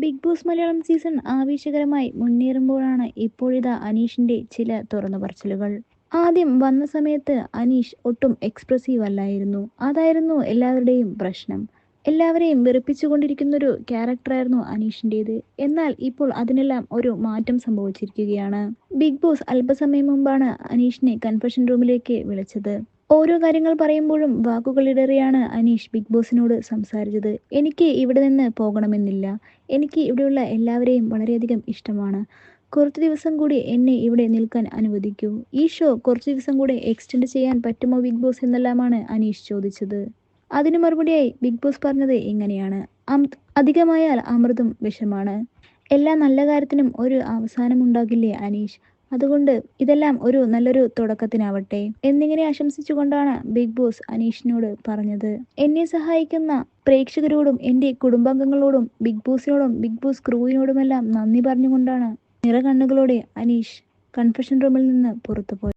Big Boss Malayalam season ആവേശകരമായി മുന്നേറുമ്പോഴാണ് ഇപ്പോഴിതാ അനീഷിന്റെ ചില തുറന്നു പറച്ചിലുകൾ ആദ്യം വന്ന സമയത്ത് അനീഷ് ഒട്ടും എക്സ്പ്രസീവ് അല്ലായിരുന്നു. അതായിരുന്നു എല്ലാവരുടെയും പ്രശ്നം. എല്ലാവരെയും വെറുപ്പിച്ചുകൊണ്ടിരിക്കുന്നൊരു ക്യാരക്ടറായിരുന്നു അനീഷിന്റേത് എന്നാൽ ഇപ്പോൾ അതിനെല്ലാം ഒരു മാറ്റം സംഭവിച്ചിരിക്കുകയാണ്. ബിഗ് ബോസ് അല്പസമയം മുമ്പാണ് അനീഷിനെ കൺഫഷൻ റൂമിലേക്ക് വിളിച്ചത്. ഓരോ കാര്യങ്ങൾ പറയുമ്പോഴും വാക്കുകളിടറിയാണ് അനീഷ് ബിഗ് ബോസിനോട് സംസാരിച്ചത്. എനിക്ക് ഇവിടെ നിന്ന് പോകണമെന്നില്ല. എനിക്ക് ഇവിടെയുള്ള എല്ലാവരെയും വളരെയധികം ഇഷ്ടമാണ്. കുറച്ച് ദിവസം കൂടി എന്നെ ഇവിടെ നിൽക്കാൻ അനുവദിക്കൂ. ഈ ഷോ കുറച്ച് ദിവസം കൂടി എക്സ്റ്റെൻഡ് ചെയ്യാൻ പറ്റുമോ ബിഗ് ബോസ് എന്നെല്ലാമാണ് അനീഷ് ചോദിച്ചത്. അതിനു മറുപടിയായി ബിഗ് ബോസ് പറഞ്ഞത് ഇങ്ങനെയാണ്. അധികമായാൽ അമൃതും വിഷമാണ്. എല്ലാ നല്ല കാര്യത്തിനും ഒരു അവസാനമുണ്ടാകില്ലേ അനീഷ്? അതുകൊണ്ട് ഇതെല്ലാം ഒരു നല്ലൊരു തുടക്കത്തിനാവട്ടെ. എന്നിങ്ങനെ ആശംസിച്ചുകൊണ്ടാണ് ബിഗ് ബോസ് അനീഷിനോട് പറഞ്ഞത്. എന്നെ സഹായിക്കുന്ന പ്രേക്ഷകരോടും എന്റെ കുടുംബാംഗങ്ങളോടും ബിഗ് ബോസിനോടും ബിഗ് ബോസ് ക്രൂവിനോടുമെല്ലാം നന്ദി പറഞ്ഞുകൊണ്ടാണ് നിറകണ്ണുകളോടെ അനീഷ് കൺഫഷൻ റൂമിൽ നിന്ന് പുറത്തുപോയി